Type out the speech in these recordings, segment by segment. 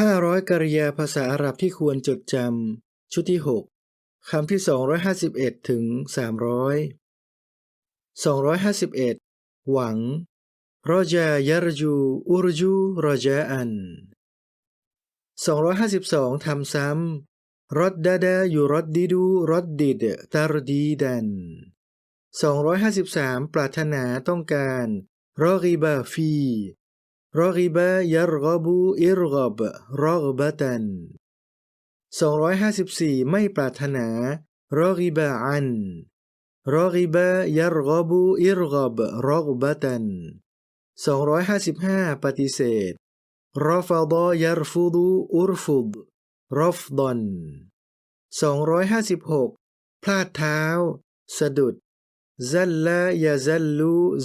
500 กริยาภาษาอาหรับที่ควรจดจำ ชุดที่ 6 คำที่ 251 ถึง 300 251 หวังรอจายารจูอุรจูรอจาอัน 252 ทำซ้ำรอดดาดาอยู่รอดดิดูรอดดิดตารดีดัน 253 ปรารถนาต้องการรอกีบาฟี رغب يرغب ارغب رغبة 254 ไม่ปรารถนา رغب عن رغب يرغب ارغب رغبة 255 ปฏิเสธ رفض يرفض ارفض رفضا 256 พลาดเท้า สะดุด زل يزل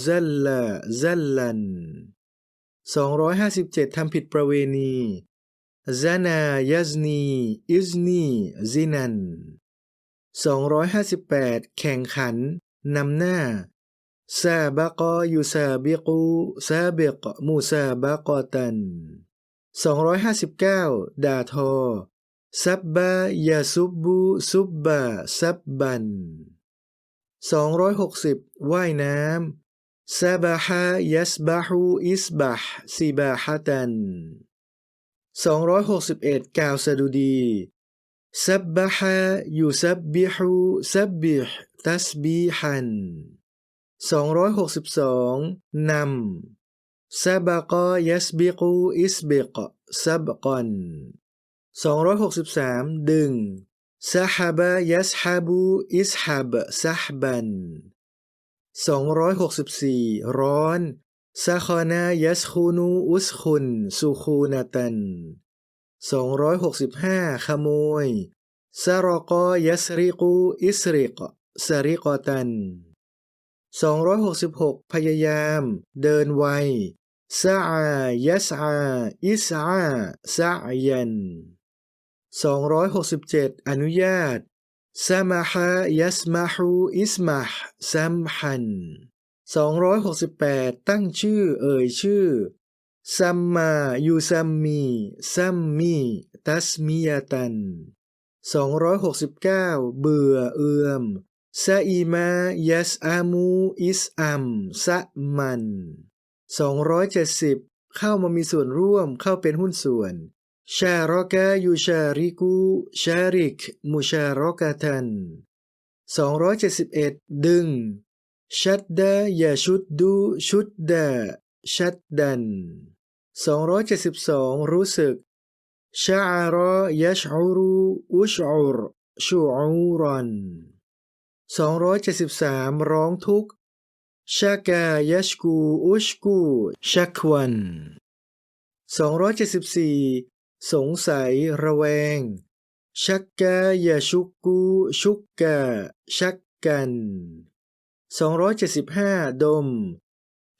زل زلا 257 ทำผิดประเวณีซานายัซนีอิซนีซินัน 258 แข่งขัน นำหน้าซาบะกอยูซาบิกูซาเบกมูซาบะกอตัน 259 ด่าทอ ซับบะยาซุบบูซุบบะซับบัน 260 ว่ายน้ำ ซาบาฮะยัสบาฮูอิสบาฮซีบะฮะตัน261 กล่าวสดุดีซับบาฮะยูซับบิฮูซับบิฮ์ตัสบีฮัน262นำซาบกยัสบิกูอิสบิกซับกอน263 ดึงซาฮบะยัสฮาบูอิสฮาบซาฮบัน 264 ร้อนซาคอนายัสคูนูอุสคุนสุคูนาตัน 265 ขโมยซารอกอยัสริกูอิสริกสริกอตัน 266 พยายาม เดินไวซาอายัสอาอิสอาซายัน 267 อนุญาต สมาฮะยัสมาฮูอิสมาฮซัมฮัน268 ตั้งชื่อเอ่ยชื่อซัมมายูซัมมีซัมมีตัสมียตัน 269 เบื่อเอือมซาอิมายัสอามูอิสอัมซะมัน 270 เข้ามามีส่วนร่วมเข้าเป็นหุ้นส่วน ชารอกะยูชาริกูชาริกมุชารกะทัน271 ดึงชัดดายาชุดดูชุดดาชัดดัน272 รู้สึกชาอารยัชอูรูอุชอูรชูอูรัน273 ร้องทุกข์ชากายัชกูอุชกูชักวัน274 สงสัยระแวง ชักกะยาชุกกูชุกกะชักกัน 275 ดม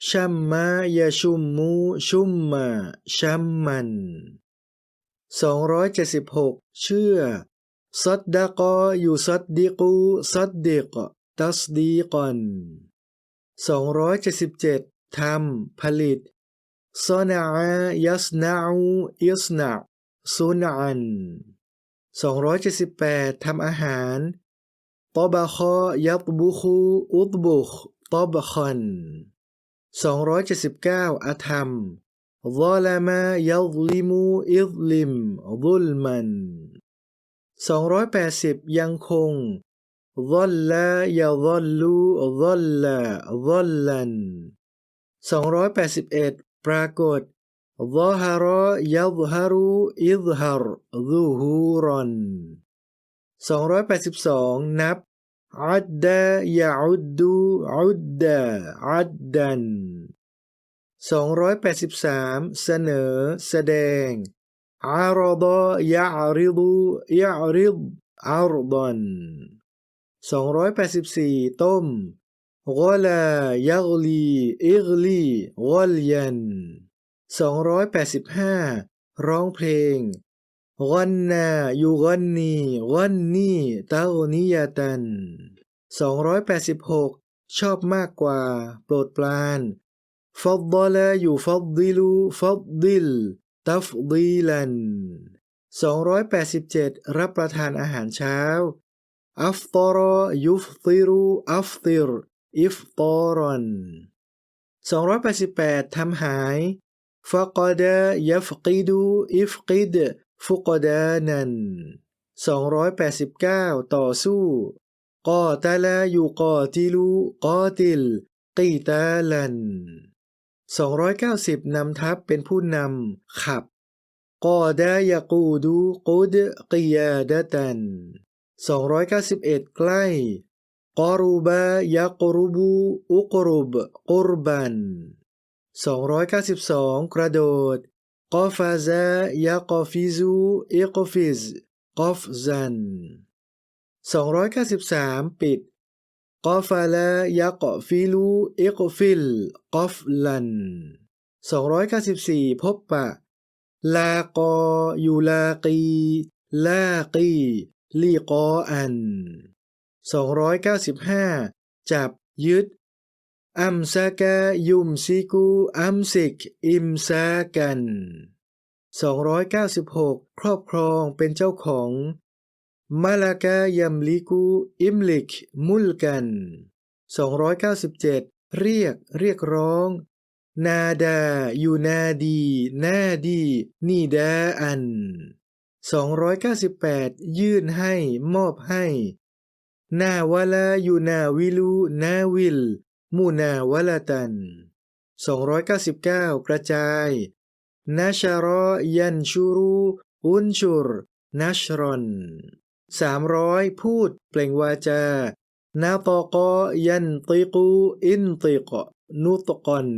ชัมมายาชุมมูชุมมาชัมมัน 276 เชื่อซัดดะกออยู่ซัดดิกูซัดดิกตัสดีกัน277ทำผลิตซนายัสนาอิสนา สุนอัน278ทำอาหารตบะคอยับบุคูอุตบุคตบะคอน279อาธรรมวอลามายัลลิมูอิลลิมบุลมัน280 ยังคงวอลลายาวอลลูวอลลาวอลลัน281 ปรากฏ ظهر يظهر اظهر ظهورا 282 นับ عد يعد عد عدا 283 เสนอ แสดง عرض يعرض يعرض عرضا 284 ต้ม غلا يغلي اغلي غليا 285 ร้องเพลงกันนายูกันนีกันนีตาโอนิยาตัน 286 ชอบมากกว่า โปรดปรานฟัดดลอยู่ฟัดดิลูฟัดดิลตัฟดีลัน 287 รับประทานอาหารเช้าอัฟตอรยุฟติรุอัฟติรอิฟตอรอน288 ทำหาย ฟะกดยัฟกิดูอิฟกิดฟุกดานัน289 ต่อสู้กอตาลายูกอติลูกอติลกีตาลัน290 นำทัพเป็นผู้นำขับกอดายากูดูกุดกิยาดตัน291 ใกล้กอรูบายากรูบูอุกรุบกุรบัน 292 กระโดดกอฟาซายากอฟิซูอิกฟิซกอฟซัน293 ปิดกอฟาลายากอฟิลูอิกฟิลกอฟลัน294 พบปะ ลากอยูลากีลากีลีกออัน 295 จับยึด อัมซากายุมซิกูอัมซิกอิมซากัน296 ครอบครองเป็นเจ้าของมาลากายัมลิกูอิมลิกมุลกัน 297 เรียกเรียกร้อง นาดายูนาดีนาดีนีดาอัน 298 ยื่นให้มอบให้ นาวลายูนาวิลูนาวิล มูนาวลาตัน 299 กระจายนาชารอยันชูรูอุนชุรนัชรอน300 พูดเปล่งวาจานาตอกอยันติกูอินติกนุตกอน